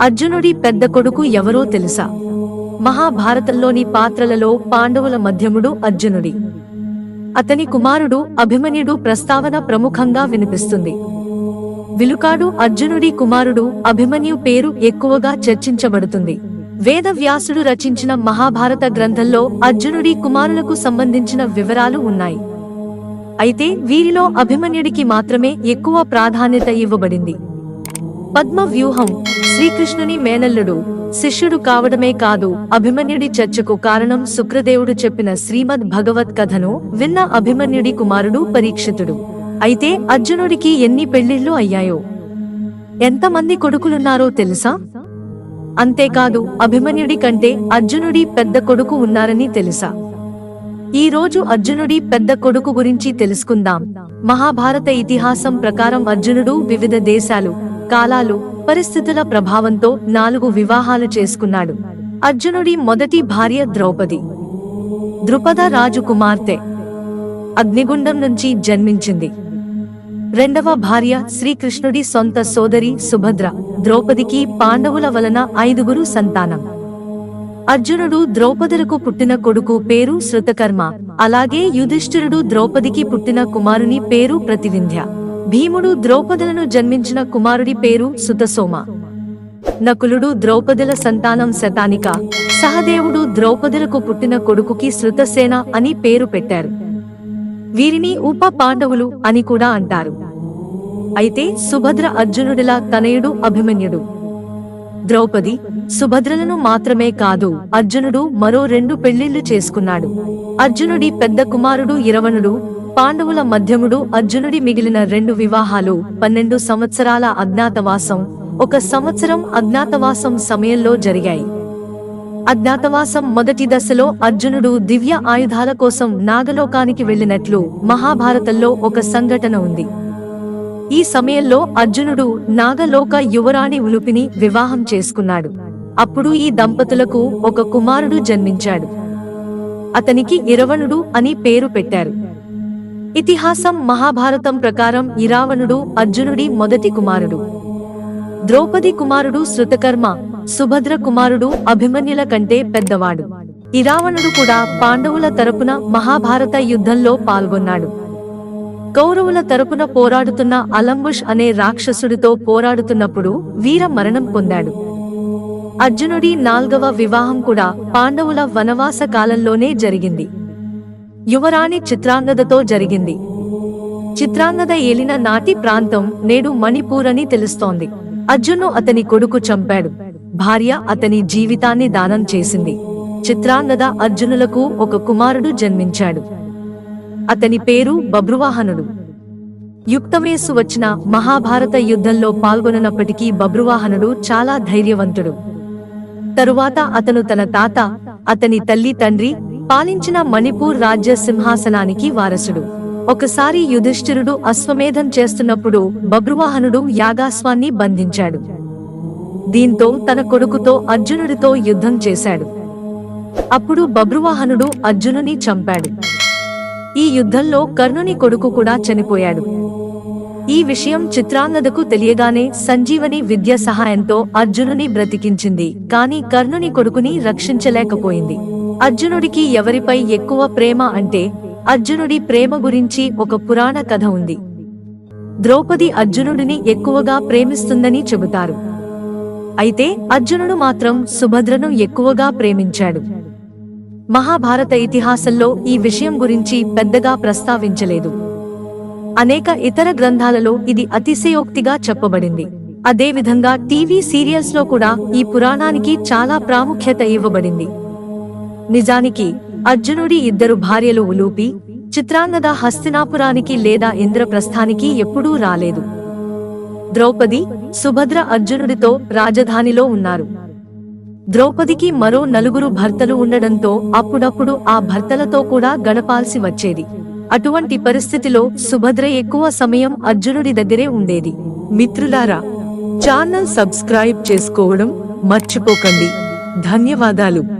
అర్జునుడి పెద్ద కొడుకు ఎవరో తెలుసా? మహాభారతంలోని పాత్రలలో పాండవుల మధ్యముడు అర్జునుడి. అతని కుమారుడు అభిమన్యుడు ప్రస్తావన ప్రముఖంగా వినిపిస్తుంది. విలుకాడు అర్జునుడి కుమారుడు అభిమన్యు పేరు ఎక్కువగా చర్చించబడుతుంది. వేదవ్యాసుడు రచించిన మహాభారత గ్రంథంలో అర్జునుడి కుమారులకు సంబంధించిన వివరాలు ఉన్నాయి. అయితే వీరిలో అభిమన్యుడికి మాత్రమే ఎక్కువ ప్రాధాన్యత ఇవ్వబడింది. పద్మ వ్యూహం శ్రీకృష్ణుని మేనల్లుడు. శిష్యుడు కావడమే కాదు అభిమన్యుడి చర్చకు కారణం శుక్రదేవుడు చెప్పిన శ్రీమద్ భగవత్ కథను విన్న అభిమన్యుడి కుమారుడు పరీక్షితుడు. అయితే అర్జునుడికి ఎన్ని పెళ్ళిళ్ళు అయ్యాయో? ఎంతమంది కొడుకులున్నారో తెలుసా? అంతేకాదు అభిమన్యుడి కంటే అర్జునుడి పెద్ద కొడుకు ఉన్నారని తెలుసా? ఈ రోజు అర్జునుడి పెద్ద కొడుకు గురించి తెలుసుకుందాం. మహాభారత ఇతిహాసం ప్రకారం అర్జునుడు వివిధ దేశాలు కాలాలు పరిస్థితుల ప్రభావంతో నాలుగు వివాహాలు చేసుకున్నాడు. అర్జునుడి మొదటి భార్య ద్రౌపది. ద్రుపద రాజు కుమార్తె అగ్నిగుండం నుంచి జన్మించింది. రెండవ భార్య శ్రీకృష్ణుడి సొంత సోదరి సుభద్ర. ద్రౌపదికి పాండవుల వలన ఐదుగురు సంతానం. అర్జునుడు ద్రౌపదులకు పుట్టిన కొడుకు పేరు శృతకర్మ. అలాగే యుధిష్ఠిరుడు ద్రౌపదికి పుట్టిన కుమారుని పేరు ప్రతివింధ్య. భీముడు ద్రౌపదులను జన్మించిన కుమారుడి పేరు సుతసోమ. నకులుడు ద్రౌపదుల సంతానం శతానిక. సహదేవుడు ద్రౌపదులకు పుట్టిన కొడుకుకి శృతసేన అని పేరు పెట్టారు. వీరిని ఉప పాండవులు అని కూడా అంటారు. అయితే సుభద్ర అర్జునుడిలా తనయుడు అభిమన్యుడు. ద్రౌపది సుభద్రలను మాత్రమే కాదు అర్జునుడు మరో రెండు పెళ్ళిళ్ళు చేసుకున్నాడు. అర్జునుడి పెద్ద కుమారుడు ఇరవణుడు పాండవుల మధ్యముడు అర్జునుడి మిగిలిన రెండు వివాహాలు పన్నెండు సంవత్సరాల అజ్ఞాతవాసం ఒక సంవత్సరం అజ్ఞాతవాసం సమయంలో జరిగాయి. అజ్ఞాతవాసం మొదటి దశలో అర్జునుడు దివ్య ఆయుధాల కోసం నాగలోకానికి వెళ్ళినట్లు మహాభారతంలో ఒక సంఘటన ఉంది. ఈ సమయంలో అర్జునుడు నాగలోక యువరాణి ఉలుపిని వివాహం చేసుకున్నాడు. అప్పుడు ఈ దంపతులకు ఒక కుమారుడు జన్మించాడు. అతనికి ఇరవణుడు అని పేరు పెట్టారు. ఇతిహాసం మహాభారతం ప్రకారం ఇరావణుడు అర్జునుడి మొదటి కుమారుడు. ద్రౌపది కుమారుడు శృతకర్మ సుభద్ర కుమారుడు అభిమన్యుల కంటే పెద్దవాడు. ఇరావణుడు కూడా పాండవుల తరపున మహాభారత యుద్ధంలో పాల్గొన్నాడు. కౌరవుల తరపున పోరాడుతున్న అలంబుష్ అనే రాక్షసుడితో పోరాడుతున్నప్పుడు వీర మరణం పొందాడు. అర్జునుడి నాల్గవ వివాహం కూడా పాండవుల వనవాస కాలంలోనే జరిగింది. యువరాణి చిత్రాంగదతో జరిగింది. చిత్రాంగద ఏలిన నాటి ప్రాంతం నేడు మణిపూర్ అని తెలుస్తోంది. అర్జును అతని కొడుకు చంపాడు. భార్య అతని జీవితాన్ని దానం చేసింది. చిత్రాంగద అర్జునులకు ఒక కుమారుడు జన్మించాడు. అతని పేరు బబ్రువాహనుడు యుక్తమేసు వచ్చిన మహాభారత యుద్ధంలో పాల్గొననప్పటికీ బబ్రువాహనుడు చాలా ధైర్యవంతుడు. తరువాత అతను తన తాత అతని తల్లి తండ్రి పాలించిన మణిపూర్ రాజ్య సింహాసనానికి వారసుడు. ఒకసారి యుధిష్ఠిరుడు అశ్వమేధం చేస్తున్నప్పుడు బబ్రువాహనుడు యాగాస్వాన్ని బంధించాడు. దీంతో తన కొడుకుతో అర్జునుడితో యుద్ధం చేశాడు. అప్పుడు బబ్రువాహనుడు అర్జునుని చంపాడు. ఈ యుద్ధంలో కర్ణుని కొడుకు కూడా చనిపోయాడు. ఈ విషయం చిత్రాంగదకు తెలియగానే సంజీవని విద్య సహాయంతో అర్జునుని బ్రతికించింది. కాని కర్ణుని కొడుకుని రక్షించలేకపోయింది. అర్జునుడికి ఎవరిపై ఎక్కువ ప్రేమ అంటే అర్జునుడి ప్రేమ గురించి ఒక పురాణ కథ ఉంది. ద్రౌపది అర్జునుడిని ఎక్కువగా ప్రేమిస్తుందని చెబుతారు. అయితే అర్జునుడు మాత్రం సుభద్రను ఎక్కువగా ప్రేమించాడు. మహాభారత ఇతిహాసంలో ఈ విషయం గురించి పెద్దగా ప్రస్తావించలేదు. అనేక ఇతర గ్రంథాలలో ఇది అతిశయోక్తిగా చెప్పబడింది. అదేవిధంగా టీవీ సీరియల్స్లో కూడా ఈ పురాణానికి చాలా ప్రాముఖ్యత ఇవ్వబడింది. నిజానికి అర్జునుడి ఇద్దరు భార్యలు ఉలూపి చిత్రాన్నద హస్తినాపురానికి లేదా ఇంద్రప్రస్థానికి ఎప్పుడూ రాలేదు. ద్రౌపది సుభద్ర అర్జునుడితో రాజధానిలో ఉన్నారు. ద్రౌపదికి మరో నలుగురు భర్తలు ఉండడంతో అప్పుడప్పుడు ఆ భర్తలతో కూడా గడపాల్సి వచ్చేది. అటువంటి పరిస్థితిలో సుభద్ర ఎక్కువ సమయం అర్జునుడి దగ్గరే ఉండేది. మిత్రులారా ఛానల్ సబ్స్క్రైబ్ చేసుకోవడం మర్చిపోకండి. ధన్యవాదాలు.